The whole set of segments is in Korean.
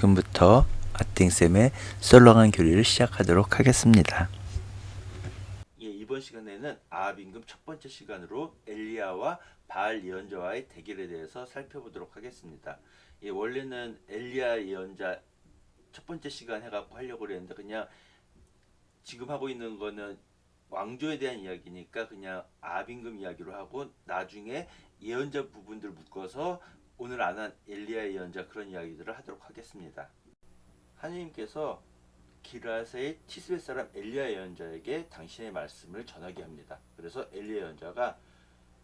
지금부터 아팅쌤의 썰렁한 교리를 시작하도록 하겠습니다. 예, 이번 시간에는 아합 임금 첫 번째 시간으로 엘리야와 바알 예언자와의 대결에 대해서 살펴보도록 하겠습니다. 예, 원래는 엘리야 예언자 첫 번째 시간 해갖고 하려고 그랬는데 그냥 지금 하고 있는 거는 왕조에 대한 이야기니까 그냥 아합 임금 이야기로 하고 나중에 예언자 부분들 묶어서 오늘 안 한 엘리야 예언자 그런 이야기들을 하도록 하겠습니다. 하나님께서 기라세의 티스베 사람 엘리야 예언자에게 당신의 말씀을 전하게 합니다. 그래서 엘리야 예언자가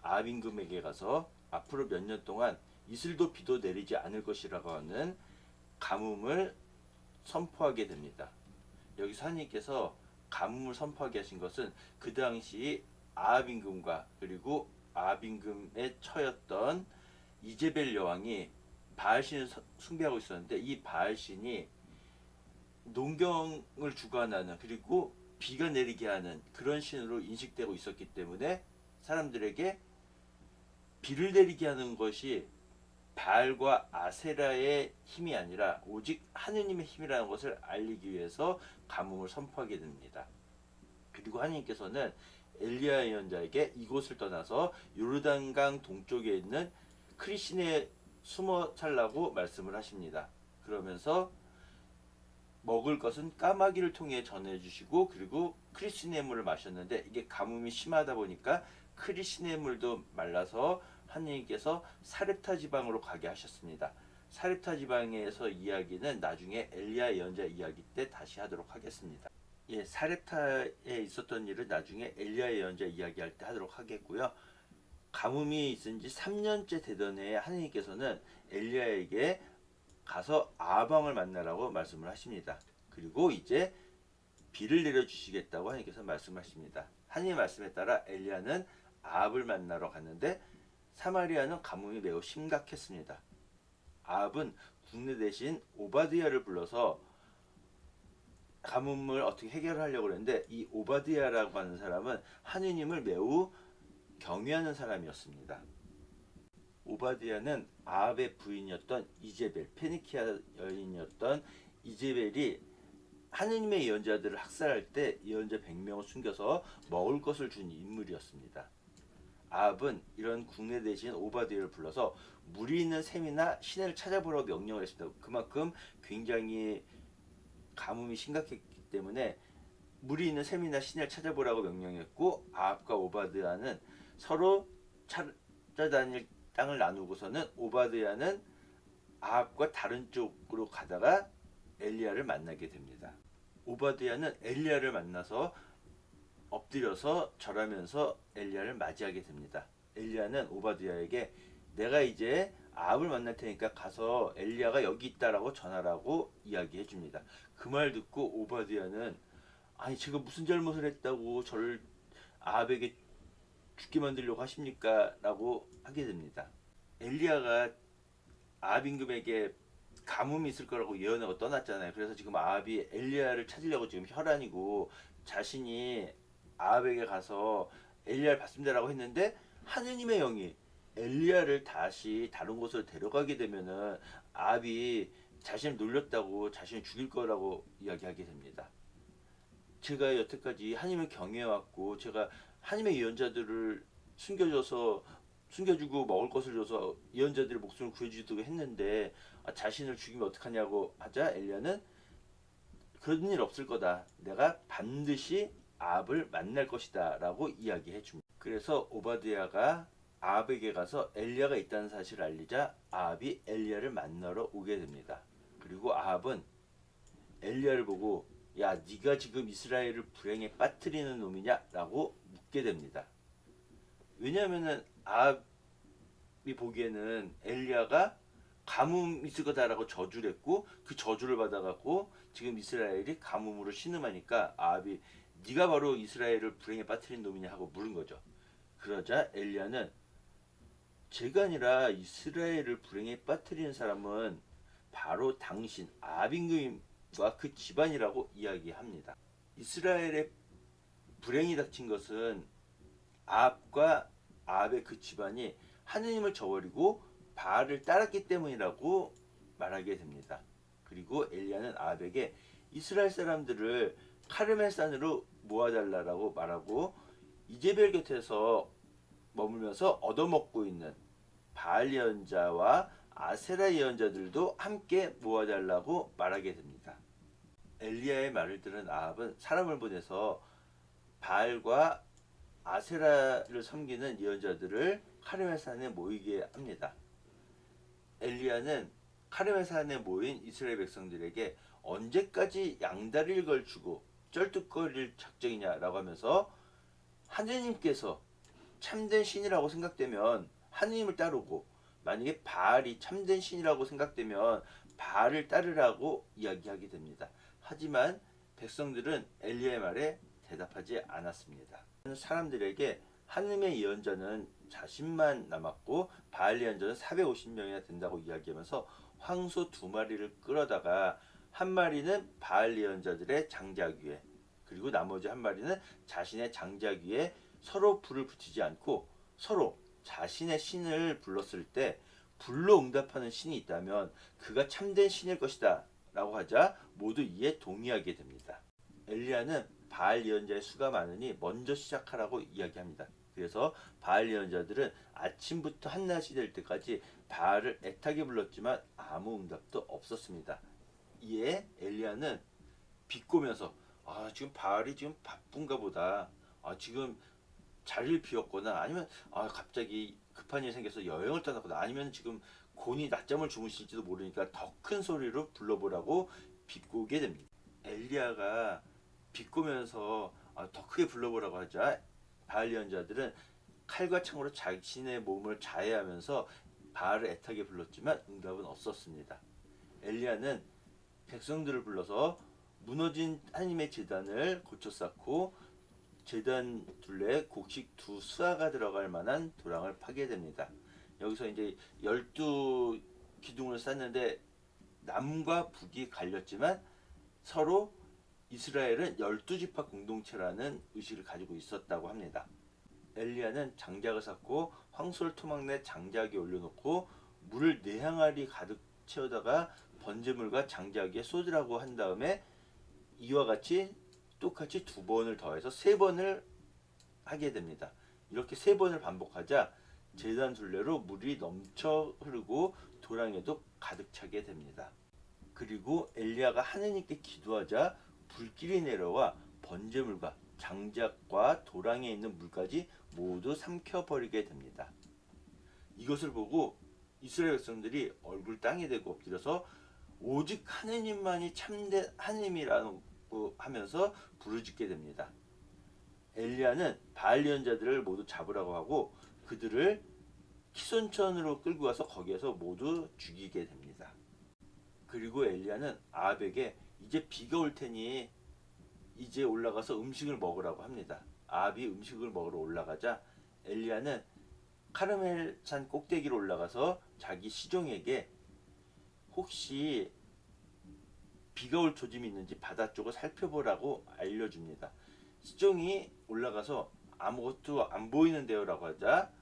아빈금에게 가서 앞으로 몇 년 동안 이슬도 비도 내리지 않을 것이라고 하는 가뭄을 선포하게 됩니다. 여기서 하나님께서 가뭄을 선포하게 하신 것은 그 당시 아합임금과 그리고 아합임금의 처였던 이제벨 여왕이 바알신을 서- 숭배하고 있었는데 이 바알신이 농경을 주관하는 그리고 비가 내리게 하는 그런 신으로 인식되고 있었기 때문에 사람들에게 비를 내리게 하는 것이 바알과 아세라의 힘이 아니라 오직 하느님의 힘이라는 것을 알리기 위해서 가뭄을 선포하게 됩니다. 그리고 하나님께서는 엘리야 예언자에게 이곳을 떠나서 요르단강 동쪽에 있는 크리신에 숨어 살라고 말씀을 하십니다. 그러면서 먹을 것은 까마귀를 통해 전해주시고 그리고 크리스네 물을 마셨는데 이게 가뭄이 심하다 보니까 크리스네 물도 말라서 하나님께서 사렙타 지방으로 가게 하셨습니다. 사렙타 지방에서 이야기는 나중에 엘리야 예언자 이야기 때 다시 하도록 하겠습니다. 예, 사렙타에 있었던 일을 나중에 엘리야 예언자 이야기할 때 하도록 하겠고요. 가뭄이 있은 지 3년째 되던 해에 하나님께서는 엘리야에게 가서 아방을 만나라고 말씀을 하십니다. 그리고 이제 비를 내려 주시겠다고 하나님께서 말씀하십니다. 하나님의 말씀에 따라 엘리야는 아합을 만나러 갔는데 사마리아는 가뭄이 매우 심각했습니다. 아합은 국내 대신 오바드야를 불러서 가뭄을 어떻게 해결하려고 했는데 이 오바드야라고 하는 사람은 하느님을 매우 경외하는 사람이었습니다. 오바드야는 아합의 부인이었던 이제벨, 페니키아 여인이었던 이제벨이 하느님의 예언자들을 학살할 때 예언자 100명을 숨겨서 먹을 것을 준 인물이었습니다. 아합은 이런 국내 대신 오바드야를 불러서 물이 있는 샘이나 시내를 찾아보라고 명령을 했습니다. 그만큼 굉장히 가뭄이 심각했기 때문에 물이 있는 샘이나 시내를 찾아보라고 명령했고 아합과 오바드야는 서로 찾아다닐 땅을 나누고서는 오바드야는 아합과 다른 쪽으로 가다가 엘리야를 만나게 됩니다. 오바드야는 엘리야를 만나서 엎드려서 절하면서 엘리야를 맞이하게 됩니다. 엘리야는 오바드야에게 내가 이제 아합을 만날 테니까 가서 엘리야가 여기 있다라고 전하라고 이야기해 줍니다. 그 말 듣고 오바드야는 아니 제가 무슨 잘못을 했다고 저를 아합에게 죽게 만들려고 하십니까? 라고 하게 됩니다. 엘리야가 아합 임금에게 가뭄이 있을 거라고 예언하고 떠났잖아요. 그래서 지금 아합이 엘리야를 찾으려고 지금 혈안이고 자신이 아합에게 가서 엘리야를 받습니다라고 했는데 하느님의 영이 엘리야를 다시 다른 곳으로 데려가게 되면은 아합이 자신을 놀렸다고 자신을 죽일 거라고 이야기하게 됩니다. 제가 여태까지 하나님을 경외해왔고 제가 하나님의 예언자들을 숨겨줘서 숨겨주고 먹을 것을 줘서 예언자들의 목숨을 구해주기도 했는데 아, 자신을 죽이면 어떡하냐고 하자 엘리야는 그런 일 없을 거다. 내가 반드시 아합을 만날 것이다 라고 이야기해 줍니다. 그래서 오바드야가 아합에게 가서 엘리야가 있다는 사실을 알리자 아합이 엘리야를 만나러 오게 됩니다. 그리고 아합은 엘리야를 보고 야 네가 지금 이스라엘을 불행에 빠뜨리는 놈이냐라고 묻게 됩니다. 왜냐하면은 아합이 보기에는 엘리야가 가뭄 있을 거다라고 저주를 했고 그 저주를 받아갖고 지금 이스라엘이 가뭄으로 신음하니까 아합이 네가 바로 이스라엘을 불행에 빠뜨린 놈이냐 하고 물은 거죠. 그러자 엘리야는 제가 아니라 이스라엘을 불행에 빠뜨리는 사람은 바로 당신 아빈금과 그 집안이라고 이야기합니다. 이스라엘의 불행이 닥친 것은 아합과 아합의 그 집안이 하느님을 저버리고 바알을 따랐기 때문이라고 말하게 됩니다. 그리고 엘리야는 아합에게 이스라엘 사람들을 카르멜산으로 모아달라라고 말하고 이제벨 곁에서 머물면서 얻어먹고 있는 바알 예언자와 아세라 예언자들도 함께 모아달라고 말하게 됩니다. 엘리야의 말을 들은 아합은 사람을 보내서 바알과 아세라를 섬기는 예언자들을 카르멜산에 모이게 합니다. 엘리야는 카르멜산에 모인 이스라엘 백성들에게 언제까지 양다리를 걸치고 쩔뚝거릴 작정이냐라고 하면서 하느님께서 참된 신이라고 생각되면 하느님을 따르고 만약에 바알이 참된 신이라고 생각되면 바알을 따르라고 이야기하게 됩니다. 하지만 백성들은 엘리야의 말에 대답하지 않았습니다. 사람들에게 하느님의 예언자는 자신만 남았고 바알 예언자는 450명이나 된다고 이야기하면서 황소 두 마리를 끌어다가 한 마리는 바알 예언자들의 장작 위에 그리고 나머지 한 마리는 자신의 장작 위에 서로 불을 붙이지 않고 서로 자신의 신을 불렀을 때 불로 응답하는 신이 있다면 그가 참된 신일 것이다 라고 하자 모두 이에 동의하게 됩니다. 엘리야는 바알 예언자의 수가 많으니 먼저 시작하라고 이야기합니다. 그래서 바알 예언자들은 아침부터 한낮이 될 때까지 바알을 애타게 불렀지만 아무 응답도 없었습니다. 이에 엘리야는 비꼬면서 아 지금 바알이 지금 바쁜가 보다. 아 지금 자리를 비웠거나 아니면 아 갑자기 급한 일이 생겨서 여행을 떠났거나 아니면 지금 곤히 낮잠을 주무실지도 모르니까 더 큰 소리로 불러보라고 비꼬게 됩니다. 엘리야가 비꼬면서 아, 더 크게 불러보라고 하자 바알 예언자들은 칼과 창으로 자신의 몸을 자해하면서 바알을 애타게 불렀지만 응답은 없었습니다. 엘리야는 백성들을 불러서 무너진 하나님의 제단을 고쳐 쌓고 제단 둘레에 곡식 두 수화가 들어갈 만한 도랑을 파게 됩니다. 여기서 이제 열두 기둥을 쌓는데 남과 북이 갈렸지만 서로 이스라엘은 열두 지파 공동체라는 의식을 가지고 있었다고 합니다. 엘리야는 장작을 쌓고 황소를 토막 내 장작에 올려놓고 물을 네 항아리 가득 채우다가 번제물과 장작 위에 쏟으라고 한 다음에 이와 같이 똑같이 두 번을 더해서 세 번을 하게 됩니다. 이렇게 세 번을 반복하자 제단 둘레로 물이 넘쳐 흐르고 도랑에도 가득 차게 됩니다. 그리고 엘리야가 하느님께 기도하자 불길이 내려와 번제물과 장작과 도랑에 있는 물까지 모두 삼켜버리게 됩니다. 이것을 보고 이스라엘 백성들이 얼굴 땅에 대고 엎드려서 오직 하느님만이 참된 하느님이라고 하면서 부르짖게 됩니다. 엘리야는 바알 예언자들을 모두 잡으라고 하고 그들을 키손천으로 끌고 가서 거기에서 모두 죽이게 됩니다. 그리고 엘리야는 아합에게 이제 비가 올 테니 이제 올라가서 음식을 먹으라고 합니다. 아합이 음식을 먹으러 올라가자 엘리야는 카르멜 산 꼭대기로 올라가서 자기 시종에게 혹시 비가 올 조짐이 있는지 바다 쪽을 살펴보라고 알려줍니다. 시종이 올라가서 아무것도 안 보이는데요라고 하자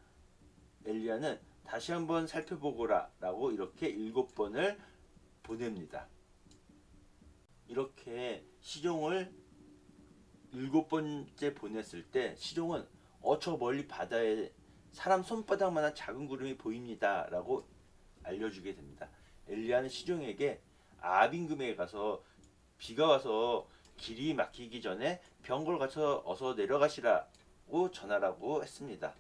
엘리야는 다시 한번 살펴보거라라고 이렇게 일곱 번을 보냅니다. 이렇게 시종을 일곱 번째 보냈을 때 시종은 어저 멀리 바다에 사람 손바닥만한 작은 구름이 보입니다라고 알려주게 됩니다. 엘리야는 시종에게 아빈금에 가서 비가 와서 길이 막히기 전에 병걸 가서 어서 내려가시라고 전하라고 했습니다.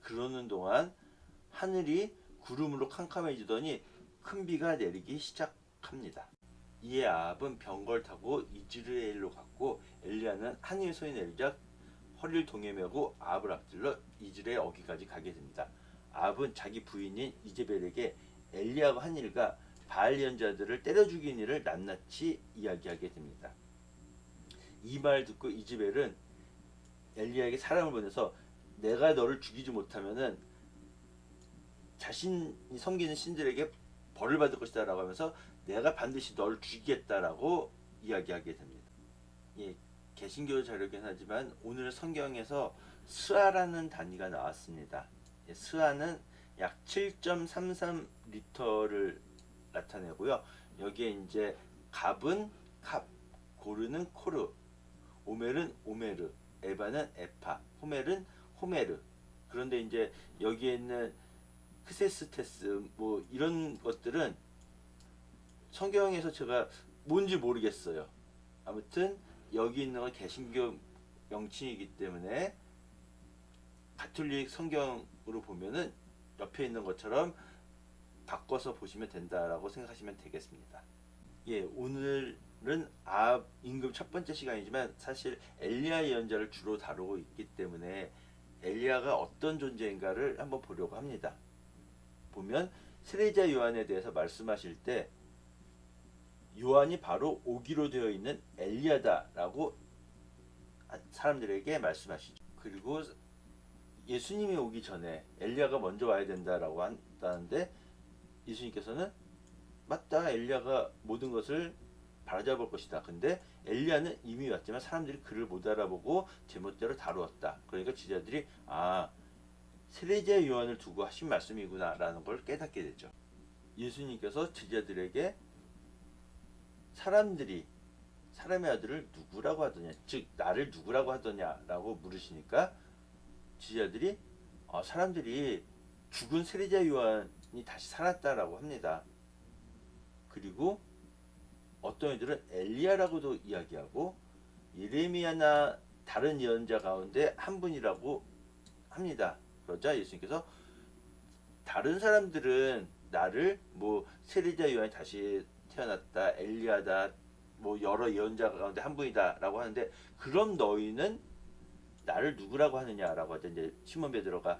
그러는 동안 하늘이 구름으로 캄캄해지더니 큰 비가 내리기 시작합니다. 이에 아합은 병걸 타고 이즈르엘로 갔고 엘리야는 하늘의 손이 내리자 허리를 동에 메고 아합을 앞들러 이즈르엘 어기까지 가게 됩니다. 아합은 자기 부인인 이제벨에게 엘리야가 한 일과 바알 예언자들을 때려 죽인 일을 낱낱이 이야기하게 됩니다. 이 말 듣고 이즈벨은 엘리야에게 사람을 보내서 내가 너를 죽이지 못하면은 자신이 섬기는 신들에게 벌을 받을 것이다라고 하면서 내가 반드시 너를 죽이겠다라고 이야기하게 됩니다. 예, 개신교 자료긴 하지만 오늘 성경에서 스아라는 단위가 나왔습니다. 예, 스아는 약 7.33리터를 나타내고요. 여기에 이제 갑은 갑, 고르는 코르, 오멜은 오메르, 에바는 에파, 호멜은 호메르. 그런데 이제 여기에 있는 크세스테스 뭐 이런 것들은 성경에서 제가 뭔지 모르겠어요. 아무튼 여기 있는 건 개신교 명칭이기 때문에 가톨릭 성경으로 보면은 옆에 있는 것처럼 바꿔서 보시면 된다라고 생각하시면 되겠습니다. 예, 오늘은 아 임금 첫 번째 시간이지만 사실 엘리야 예언자를 주로 다루고 있기 때문에 엘리야가 어떤 존재인가를 한번 보려고 합니다. 보면 세례자 요한에 대해서 말씀하실 때 요한이 바로 오기로 되어 있는 엘리야다라고 사람들에게 말씀하시죠. 그리고 예수님이 오기 전에 엘리야가 먼저 와야 된다라고 한다는데 예수님께서는 맞다 엘리야가 모든 것을 바라잡을 것이다. 근데 엘리야는 이미 왔지만 사람들이 그를 못 알아보고 제멋대로 다루었다. 그러니까 지자들이 아 세례자 요한을 두고 하신 말씀이구나라는 걸 깨닫게 되죠. 예수님께서 제자들에게 사람들이 사람의 아들을 누구라고 하더냐, 즉 나를 누구라고 하더냐라고 물으시니까 지자들이 어, 사람들이 죽은 세례자 요한이 다시 살았다라고 합니다. 그리고 어떤 이들은 엘리야라고도 이야기하고 예레미야나 다른 예언자 가운데 한 분이라고 합니다. 그러자 예수님께서 다른 사람들은 나를 뭐 세례자 요한이 다시 태어났다, 엘리야다, 뭐 여러 예언자 가운데 한 분이다라고 하는데 그럼 너희는 나를 누구라고 하느냐라고 하죠. 이제 시몬 베드로가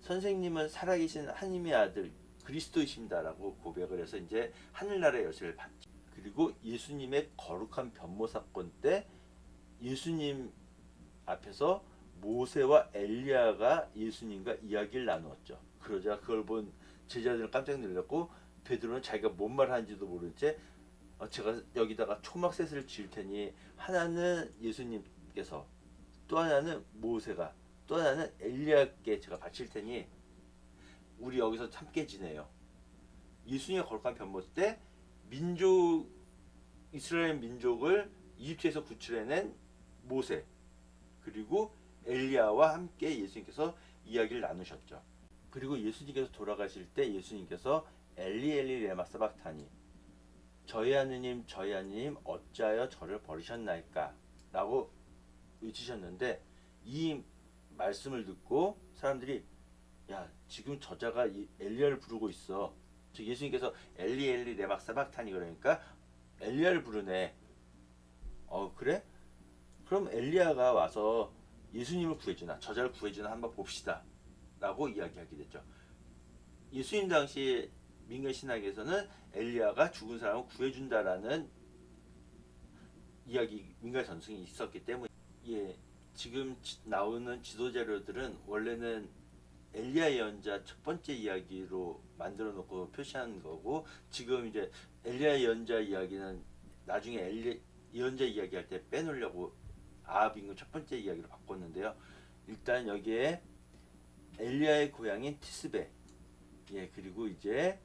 선생님은 살아계신 하나님의 아들 그리스도이십니다라고 고백을 해서 이제 하늘나라의 열쇠를 받죠. 그리고 예수님의 거룩한 변모 사건 때 예수님 앞에서 모세와 엘리야가 예수님과 이야기를 나누었죠. 그러자 그걸 본 제자들은 깜짝 놀랐고 베드로는 자기가 뭔 말 하는지도 모른 채 어, 제가 여기다가 초막셋을 지을 테니 하나는 예수님께서 또 하나는 모세가 또 하나는 엘리야께 제가 바칠 테니 우리 여기서 함께 지내요. 예수님의 거룩한 변모 때 민족 이스라엘 민족을 이집트에서 구출해낸 모세 그리고 엘리야와 함께 예수님께서 이야기를 나누셨죠. 그리고 예수님께서 돌아가실 때 예수님께서 엘리 엘리 레마 사박타니 저희 하느님 저희 하느님 어찌하여 저를 버리셨나이까? 라고 외치셨는데 이 말씀을 듣고 사람들이 야 지금 저자가 이 엘리야를 부르고 있어. 즉 예수님께서 엘리 엘리 레막 사박타니 그러니까 엘리야를 부르네. 어 그래? 그럼 엘리야가 와서 예수님을 구해주나 저자를 구해주나 한번 봅시다. 라고 이야기하게 됐죠. 예수님 당시 민간 신학에서는 엘리야가 죽은 사람을 구해준다라는 이야기 민간 전승이 있었기 때문에 예 지금 지- 나오는 지도 자료들은 원래는 엘리야 예언자 첫 번째 이야기로 만들어 놓고 표시한 거고 지금 이제 엘리야 예언자 이야기는 나중에 엘리 예언자 이야기할 때 빼놓으려고 아합 임금 첫 번째 이야기로 바꿨는데요. 일단 여기에 엘리야의 고향인 티스베 예 그리고 이제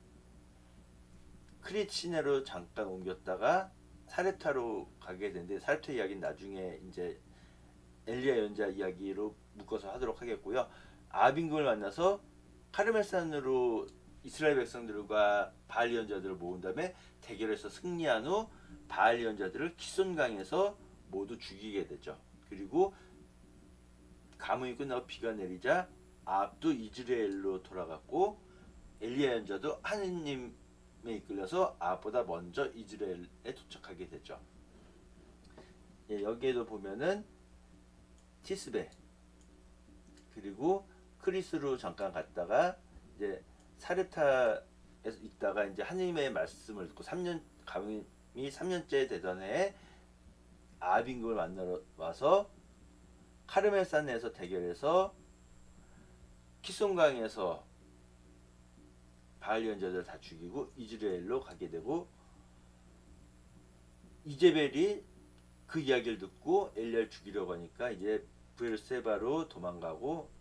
시내로 잠깐 옮겼다가 사레타로 가게 되는데 사레타 이야기는 나중에 이제 엘리야 연자 이야기로 묶어서 하도록 하겠고요. 아빈금을 만나서 카르멜산으로 이스라엘 백성들과 바알 예언자들을 모은 다음에 대결에서 승리한 후 바알 예언자들을 키손강에서 모두 죽이게 되죠. 그리고 가뭄이 끝나고 비가 내리자 아합도 이즈라엘로 돌아갔고 엘리야 연자도 하느님에 이끌려서 아합보다 먼저 이즈라엘에 도착하게 되죠. 예, 여기에도 보면은 티스베 그리고 크리스로 잠깐 갔다가 이제 사르타에서 있다가 이제 하느님의 말씀을 듣고 3년 가뭄이 3년째 되던 해에 아빈금을 만나러 와서 카르멜산에서 대결해서 키송강에서 바알 연자들 다 죽이고 이즈라엘로 가게 되고 이제벨이 그 이야기를 듣고 엘리야를 죽이려고 하니까 이제 부엘세바로 도망가고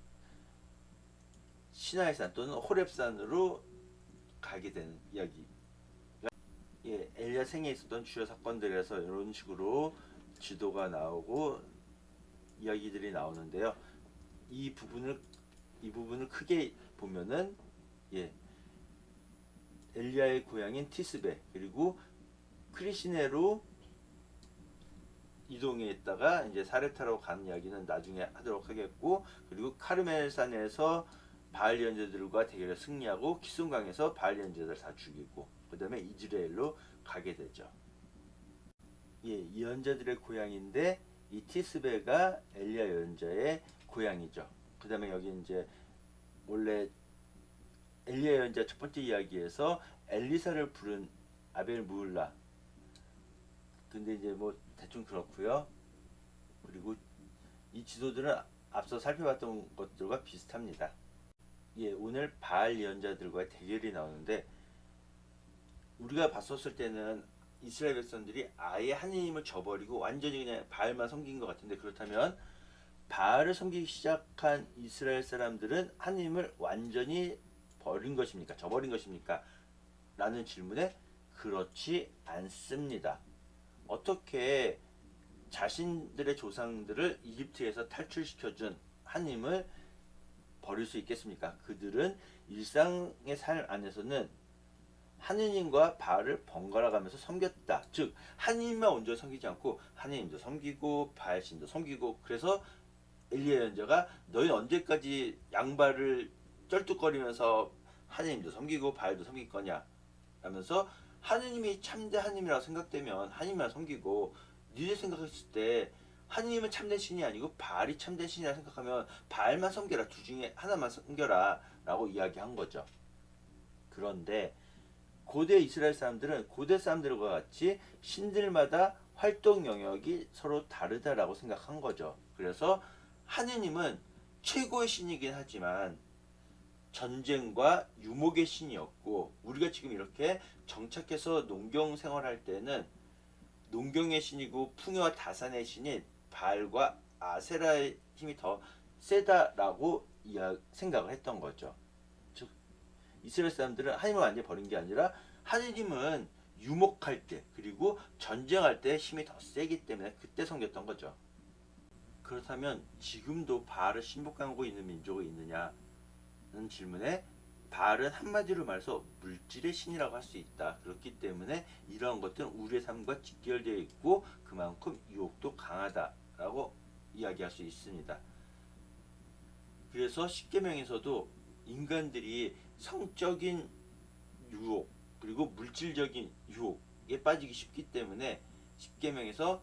시나이산 또는 호렙산으로 가게 되는 이야기. 예, 엘리야 생에 있었던 주요 사건들에서 이런 식으로 지도가 나오고 이야기들이 나오는데요. 이 부분을 이 부분을 크게 보면은 예, 엘리야의 고향인 티스베 그리고 크리시네로 이동했다가 이제 사레타로 가는 이야기는 나중에 하도록 하겠고 그리고 카르멜산에서 바알 연제들과 대결에 승리하고 키순강에서 바알 연제들 다 죽이고 그 다음에 이즈라엘로 가게 되죠. 예, 이 연자들의 고향인데 이 티스베가 엘리야 연자의 고향이죠. 그 다음에 여기 이제 원래 엘리야 연자 첫 번째 이야기에서 엘리사를 부른 아벨 무울라. 근데 이제 뭐 대충 그렇고요. 그리고 이 지도들은 앞서 살펴봤던 것들과 비슷합니다. 예, 오늘 바알 예언자들과의 대결이 나오는데 우리가 봤었을 때는 이스라엘 백성들이 아예 하나님을 저버리고 완전히 그냥 바알만 섬긴 것 같은데 그렇다면 바알을 섬기기 시작한 이스라엘 사람들은 하나님을 완전히 버린 것입니까? 저버린 것입니까? 라는 질문에 그렇지 않습니다. 어떻게 자신들의 조상들을 이집트에서 탈출시켜준 하나님을 버릴 수 있겠습니까? 그들은 일상의 삶 안에서는 하느님과 바알을 번갈아 가면서 섬겼다. 즉 하느님만 온전히 섬기지 않고 하느님도 섬기고 바알신도 섬기고 그래서 엘리야 연자가 너희 언제까지 양발을 쩔뚝거리면서 하느님도 섬기고 바알도 섬길 거냐 라면서 하느님이 참된 하느님이라고 생각되면 하느님만 섬기고 니들 생각했을 때 하느님은 참된 신이 아니고 바알이 참된 신이라 생각하면 바알만 섬겨라 둘 중에 하나만 섬겨라 라고 이야기한 거죠. 그런데 고대 이스라엘 사람들은 고대 사람들과 같이 신들마다 활동 영역이 서로 다르다라고 생각한 거죠. 그래서 하느님은 최고의 신이긴 하지만 전쟁과 유목의 신이었고 우리가 지금 이렇게 정착해서 농경 생활할 때는 농경의 신이고 풍요와 다산의 신인 바알과 아세라의 힘이 더 세다라고 생각을 했던 거죠. 즉 이스라엘 사람들은 하나님을 완전히 버린 게 아니라 하나님은 유목할 때 그리고 전쟁할 때 힘이 더 세기 때문에 그때 섬겼던 거죠. 그렇다면 지금도 바알을 신복하고 있는 민족이 있느냐는 질문에 바알은 한마디로 말해서 물질의 신이라고 할 수 있다. 그렇기 때문에 이러한 것들은 우리의 삶과 직결되어 있고 그만큼 유혹도 강하다라고 이야기할 수 있습니다. 그래서 십계명에서도 인간들이 성적인 유혹 그리고 물질적인 유혹에 빠지기 쉽기 때문에 십계명에서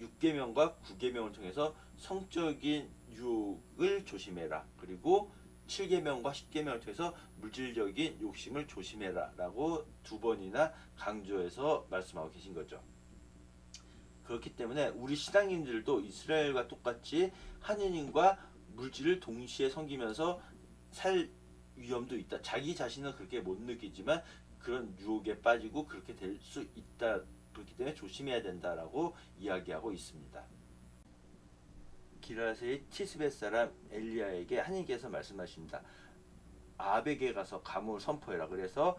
6계명과 9계명을 통해서 성적인 유혹을 조심해라. 그리고 7계명과 10계명을 통해서 물질적인 욕심을 조심해라. 라고 두 번이나 강조해서 말씀하고 계신 거죠. 그렇기 때문에 우리 신앙인들도 이스라엘과 똑같이 하느님과 물질을 동시에 섬기면서 살 위험도 있다. 자기 자신은 그렇게 못 느끼지만 그런 유혹에 빠지고 그렇게 될 수 있다. 그렇기 때문에 조심해야 된다라고 이야기하고 있습니다. 기라세의 티스벳 사람 엘리야에게 하나님께서 말씀하십니다. 아벡에 가서 가뭄을 선포해라. 그래서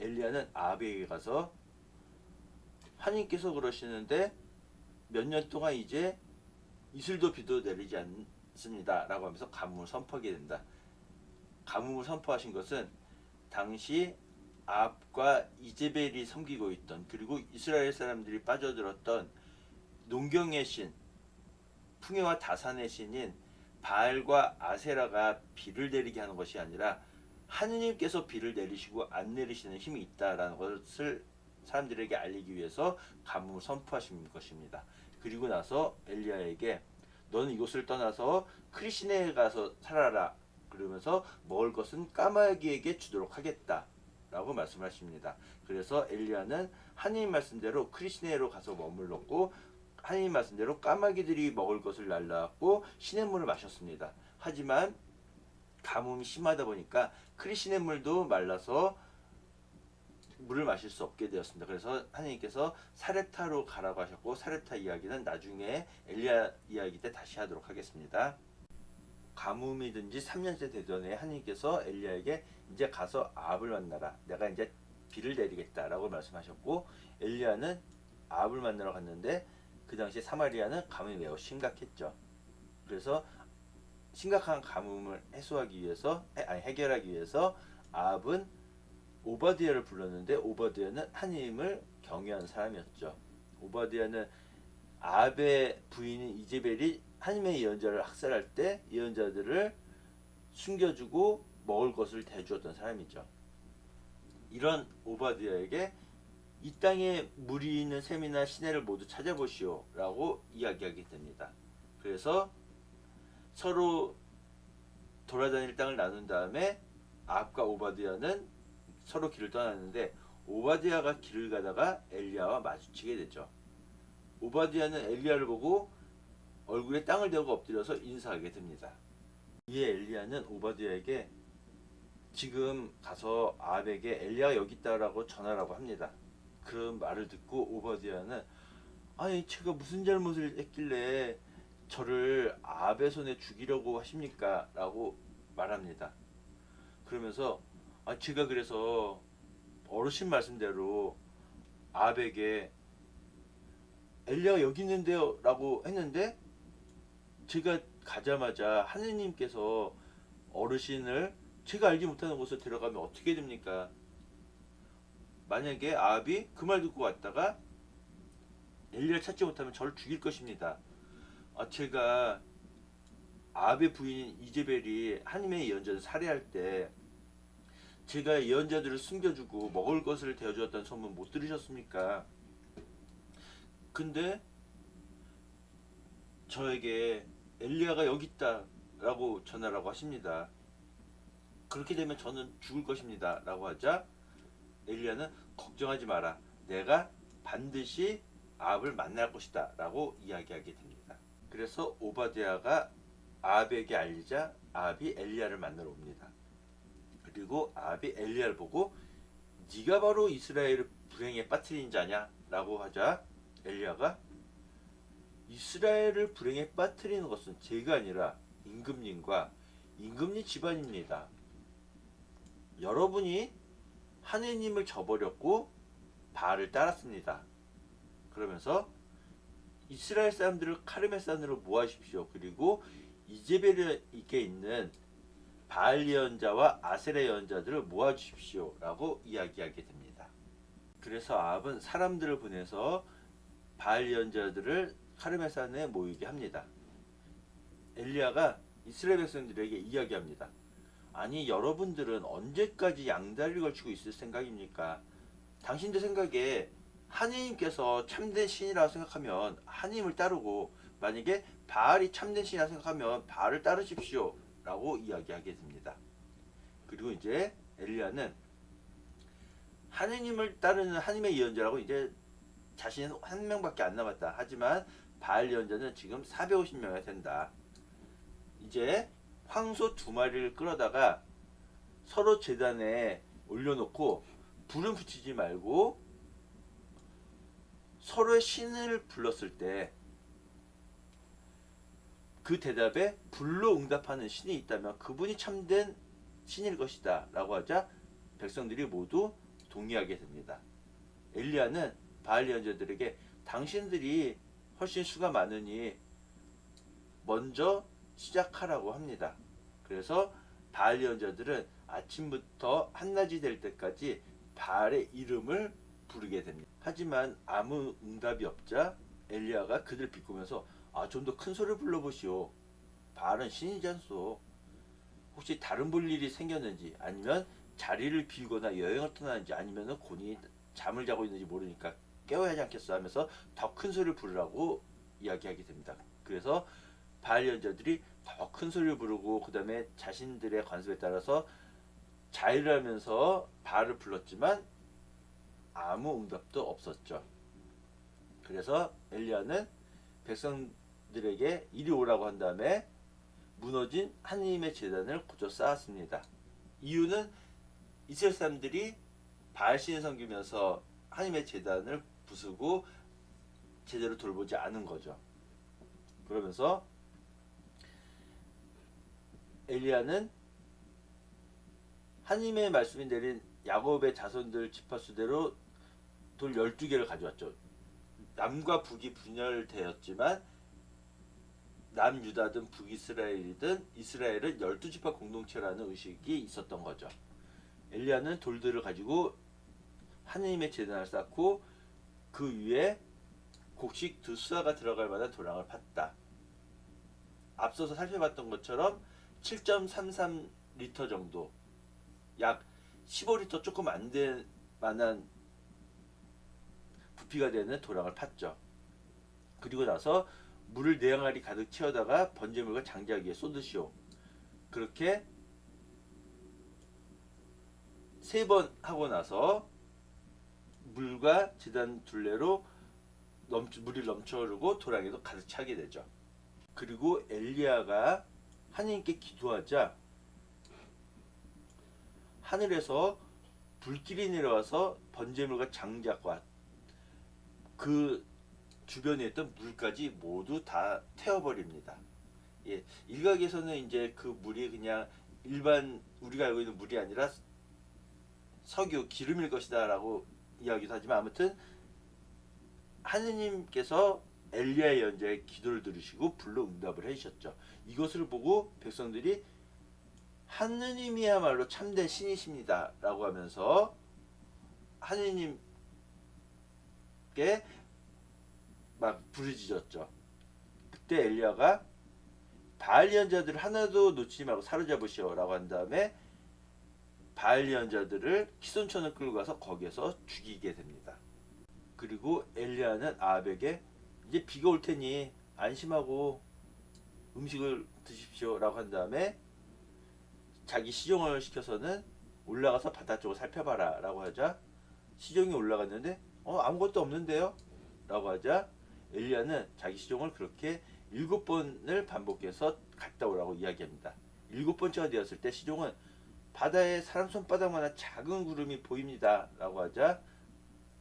엘리야는 아벡에 가서 하나님께서 그러시는데 몇 년 동안 이제 이슬도 비도 내리지 않습니다 라고 하면서 가뭄을 선포하게 된다. 가뭄을 선포하신 것은 당시 아합과 이제벨이 섬기고 있던 그리고 이스라엘 사람들이 빠져들었던 농경의 신 풍요와 다산의 신인 바알과 아세라가 비를 내리게 하는 것이 아니라 하느님께서 비를 내리시고 안 내리시는 힘이 있다라는 것을 사람들에게 알리기 위해서 가뭄을 선포하신 것입니다. 그리고 나서 엘리야에게 너는 이곳을 떠나서 크리시네에 가서 살아라 그러면서 먹을 것은 까마귀에게 주도록 하겠다. 라고 말씀하십니다. 그래서 엘리야는 하나님 말씀대로 크리시네로 가서 머물렀고 하나님 말씀대로 까마귀들이 먹을 것을 날라왔고 시냇물을 마셨습니다. 하지만 가뭄이 심하다 보니까 크리시냇물도 말라서 물을 마실 수 없게 되었습니다. 그래서 하나님께서 사레타로 가라고 하셨고 사레타 이야기는 나중에 엘리야 이야기 때 다시 하도록 하겠습니다. 가뭄이든지 3년째 되던 해 하나님께서 엘리야에게 이제 가서 아합을 만나라. 내가 이제 비를 내리겠다라고 말씀하셨고 엘리야는 아합을 만나러 갔는데 그 당시 사마리아는 가뭄이 매우 심각했죠. 그래서 심각한 가뭄을 해소하기 위해서 해- 아니 해결하기 위해서 아합은 오바디아를 불렀는데 오바디아는 하나님을 경외하는 사람이었죠. 오바디아는 아합의 부인인 이제벨이 하나님의 예언자를 학살할 때 예언자들을 숨겨주고 먹을 것을 대주었던 사람이죠. 이런 오바디아에게 이 땅에 물이 있는 샘이나 시내를 모두 찾아보시오 라고 이야기하게 됩니다. 그래서 서로 돌아다닐 땅을 나눈 다음에 아합과 오바디아는 서로 길을 떠났는데 오바디아가 길을 가다가 엘리야와 마주치게 되죠. 오바디아는 엘리야를 보고 얼굴에 땅을 대고 엎드려서 인사하게 됩니다. 이에 엘리야는 오바디아에게 지금 가서 아합에게 엘리야가 여기 있다라고 전하라고 합니다. 그런 말을 듣고 오바디아는 아니 제가 무슨 잘못을 했길래 저를 아합의 손에 죽이려고 하십니까? 라고 말합니다. 그러면서 아 제가 그래서 어르신 말씀대로 아합에게 엘리야가 여기 있는데요 라고 했는데 제가 가자마자 하느님께서 어르신을 제가 알지 못하는 곳에 데려가면 어떻게 됩니까? 만약에 아합이 그 말 듣고 왔다가 엘리야를 찾지 못하면 저를 죽일 것입니다. 아, 제가 아합의 부인 이제벨이 하나님의 예언자를 살해할 때 제가 예언자들을 숨겨주고 먹을 것을 대어주었다는 소문 못 들으셨습니까? 근데 저에게 엘리야가 여기 있다라고 전하라고 하십니다. 그렇게 되면 저는 죽을 것입니다. 라고 하자 엘리야는 걱정하지 마라. 내가 반드시 아합을 만날 것이다. 라고 이야기하게 됩니다. 그래서 오바디아가 아합에게 알리자 아합이 엘리야를 만나러 옵니다. 그리고 아합이 엘리야를 보고 네가 바로 이스라엘을 불행에 빠뜨린 자냐? 라고 하자 엘리야가 이스라엘을 불행에 빠뜨리는 것은 제가 아니라 임금님과 임금님 집안입니다. 여러분이 하느님을 저버렸고 바알을 따랐습니다. 그러면서 이스라엘 사람들을 카르멜 산으로 모아십시오. 그리고 이제벨에게 있는 바알 예언자와 아세라 예언자들을 모아주십시오라고 이야기하게 됩니다. 그래서 아합은 사람들을 보내서 바알 예언자들을 카르멜 산에 모이게 합니다. 엘리야가 이스라엘 백성들에게 이야기합니다. 아니 여러분들은 언제까지 양다리를 걸치고 있을 생각입니까? 당신들 생각에 하느님께서 참된 신이라고 생각하면 하느님을 따르고 만약에 바알이 참된 신이라고 생각하면 바알을 따르십시오 라고 이야기하게 됩니다. 그리고 이제 엘리야는 하느님을 따르는 하느님의 예언자라고 이제 자신은 한 명밖에 안 남았다. 하지만 바알 예언자는 지금 450명이 된다. 이제 황소 두 마리를 끌어다가 서로 재단에 올려놓고 불은 붙이지 말고 서로의 신을 불렀을 때 그 대답에 불로 응답하는 신이 있다면 그분이 참된 신일 것이다 라고 하자 백성들이 모두 동의하게 됩니다. 엘리야는 바알 예언자들에게 당신들이 훨씬 수가 많으니 먼저 시작하라고 합니다. 그래서 바알 예언자들은 아침부터 한낮이 될 때까지 바알의 이름을 부르게 됩니다. 하지만 아무 응답이 없자 엘리야가 그들 비꼬면서 아 좀 더 큰 소리를 불러보시오. 바알은 신이지 않소. 혹시 다른 볼 일이 생겼는지 아니면 자리를 비우거나 여행을 떠나는지 아니면 곤히 잠을 자고 있는지 모르니까 깨워야 하지 않겠어 하면서 더 큰 소리를 부르라고 이야기하게 됩니다. 그래서 바알 연자들이 더 큰 소리를 부르고 그 다음에 자신들의 관습에 따라서 자위를 하면서 바알을 불렀지만 아무 응답도 없었죠. 그래서 엘리야는 백성들에게 이리 오라고 한 다음에 무너진 하느님의 재단을 고쳐 쌓았습니다. 이유는 이스라엘 사람들이 바알 신을 섬기면서 하나님의 재단을 부수고 제대로 돌보지 않은 거죠. 그러면서 엘리야는 하나님의 말씀이 내린 야곱의 자손들 지파수대로 돌 12개를 가져왔죠. 남과 북이 분열되었지만 남유다든 북이스라엘이든 이스라엘은 12지파 공동체라는 의식이 있었던 거죠. 엘리야는 돌들을 가지고 하느님의 재단을 쌓고 그 위에 곡식 두 수아가 들어갈 만한 도랑을 팠다. 앞서서 살펴봤던 것처럼 7.33 리터 정도, 약 15리터 조금 안 될 만한 부피가 되는 도랑을 팠죠. 그리고 나서 물을 네 항아리 가득 채워다가 번제물과 장작 위에 쏟으시오. 그렇게 세 번 하고 나서 물과 지단 둘레로 넘, 물이 넘쳐 흐르고 도랑에도 가득 차게 되죠. 그리고 엘리야가 하나님께 기도하자 하늘에서 불길이 내려와서 번제물과 장작과 그 주변에 있던 물까지 모두 다 태워버립니다. 예, 일각에서는 이제 그 물이 그냥 일반 우리가 알고 있는 물이 아니라 석유 기름일 것이다라고 이야기도 하지만 아무튼 하느님께서 엘리야의 연자의 기도를 들으시고 불러 응답을 해주셨죠. 이것을 보고 백성들이 하느님이야말로 참된 신이십니다 라고 하면서 하느님께 막 부르짖었죠. 그때 엘리야가 바알 예언자들을 하나도 놓치지 말고 사로잡으시오라고 한 다음에 바알 예언자들을 키손천을 끌고 가서 거기에서 죽이게 됩니다. 그리고 엘리야는 아합에게 이제 비가 올 테니 안심하고 음식을 드십시오라고 한 다음에 자기 시종을 시켜서는 올라가서 바다 쪽을 살펴봐라라고 하자 시종이 올라갔는데 어 아무것도 없는데요 라고 하자 엘리야는 자기 시종을 그렇게 일곱 번을 반복해서 갔다 오라고 이야기합니다. 일곱 번째가 되었을 때 시종은 바다에 사람 손바닥만한 작은 구름이 보입니다라고 하자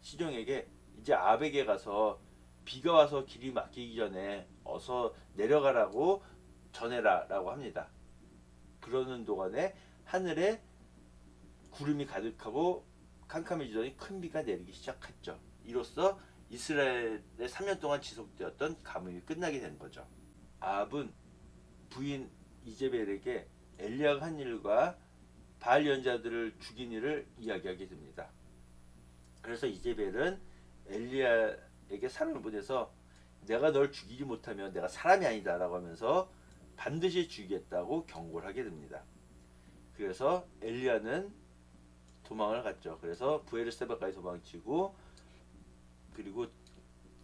시종에게 이제 아벡에 가서 비가 와서 길이 막히기 전에 어서 내려가라고 전해라라고 합니다. 그러는 동안에 하늘에 구름이 가득하고 캄캄해지더니 큰 비가 내리기 시작했죠. 이로써 이스라엘의 3년 동안 지속되었던 가뭄이 끝나게 된 거죠. 아합은 부인 이제벨에게 엘리야가 한 일과 바알 연자들을 죽인 일을 이야기하게 됩니다. 그래서 이제벨은 엘리야 에게 사람을 보내서 내가 널 죽이지 못하면 내가 사람이 아니다라고 하면서 반드시 죽이겠다고 경고를 하게 됩니다. 그래서 엘리야는 도망을 갔죠. 그래서 부에르세바까지 도망치고 그리고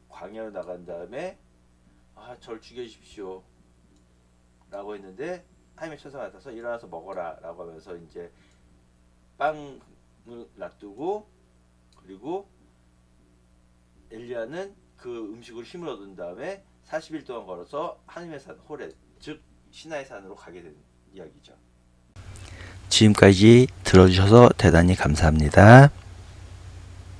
광야로 나간 다음에 아, 절 죽여주십시오. 라고 했는데 하나님의 천사가 나타나서 일어나서 먹어라 라고 하면서 이제 빵을 놔두고 그리고 엘리야는 그 음식으로 힘을 얻은 다음에 40일 동안 걸어서 하나님의 산 호렙 즉 시나의 산으로 가게 된 이야기죠. 지금까지 들어주셔서 대단히 감사합니다.